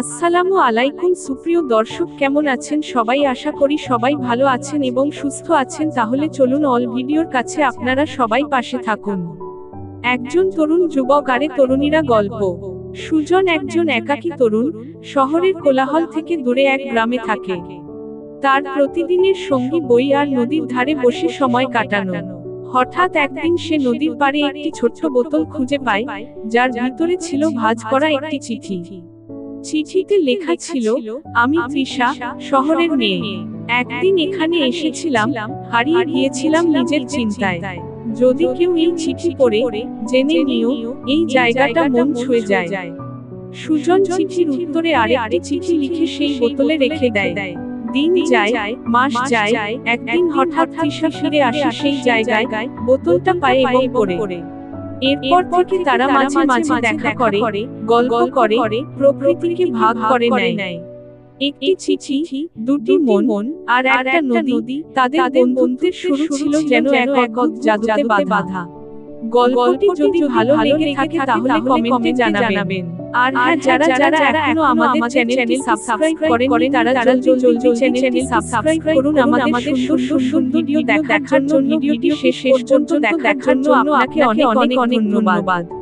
আসসালামু আলাইকুম সুপ্রিয় দর্শক, কেমন আছেন সবাই? আশা করি সবাই ভালো আছেন এবং সুস্থ আছেন। তাহলে চলুন অল ভিডিওর কাছে আপনারা সবাই পাশে থাকুন। একজন তরুণ যুবক আরে তরুণীরা গল্প। সুজন একজন একাকী তরুণ, শহরের কোলাহল থেকে দূরে এক গ্রামে থাকে। তার প্রতিদিনের সঙ্গী বই আর নদীর ধারে বসে সময় কাটানো। হঠাৎ একদিন সে নদীর পাড়ে একটি ছোট্ট বোতল খুঁজে পায়, যার ভিতরে ছিল ভাজ করা একটি চিঠি। চিঠিতে লেখা ছিল আমি তৃষা শহরের মেয়ে। একদিন এখানে এসেছিলাম হারিয়ে গিয়েছিলাম নিজের চিন্তায়। যদি কেউ এই চিঠি পড়ে জেনে নিও এই জায়গাটা মন ছুঁয়ে যায়। সুজন চিঠির উত্তরে আরেকটি চিঠি লিখে সেই বোতলে রেখে দেয়। দিন যায় মাস যায় একদিন হঠাৎ তৃষা ফিরে আসে সেই জায়গায় বোতলটা পায়ে এবং পড়ে। এরপর থেকে তারা মাঝে মাঝে দেখা করে গল্প করে প্রকৃতিকে ভাগ করে নেয়। একটি চিঠি দুটি মন আর একটা নদী তাদের বন্ধুত্বের শুরু ছিল যেন এক জাদুতে বাঁধা। গল্পটি যদি ভালো লেগে থাকে তাহলে কমেন্টে জানাবেন। আর হ্যাঁ যারা যারা এখনও আমাদের চ্যানেলটি সাবস্ক্রাইব করেন তারা জলদি জলদি চ্যানেলটি সাবস্ক্রাইব করুন আমাদের সুন্দর সুন্দর ভিডিও দেখার জন্য ভিডিওটি শেষ পর্যন্ত দেখার জন্য আপনাকে অনেক অনেক ধন্যবাদ।